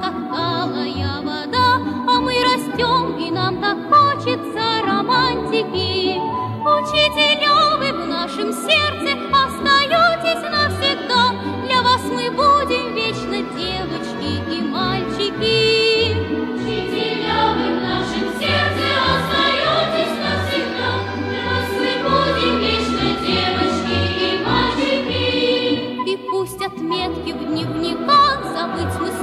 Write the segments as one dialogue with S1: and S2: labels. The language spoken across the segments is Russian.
S1: как талая вода, А мы растем, и нам так хочется романтики. Учителя, в нашем сердце остаетесь навсегда, Для вас мы будем вечно девочки и мальчики. Учителя, в нашем сердце остаетесь навсегда, Для вас мы будем вечно девочки и мальчики. И пусть отметки в дневниках забыть мы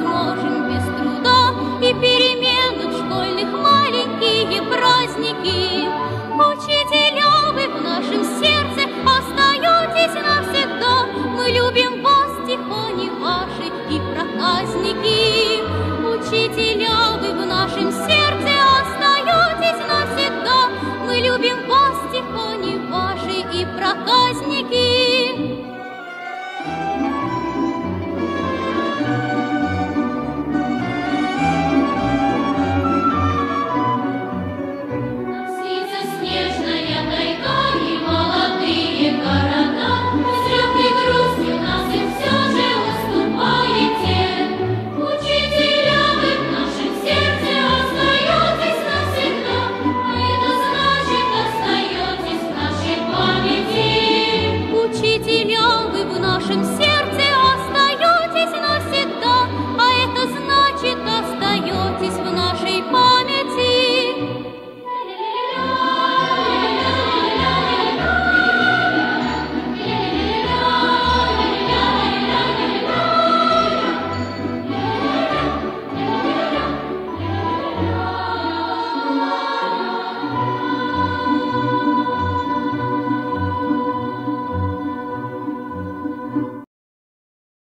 S1: нашим сердцем.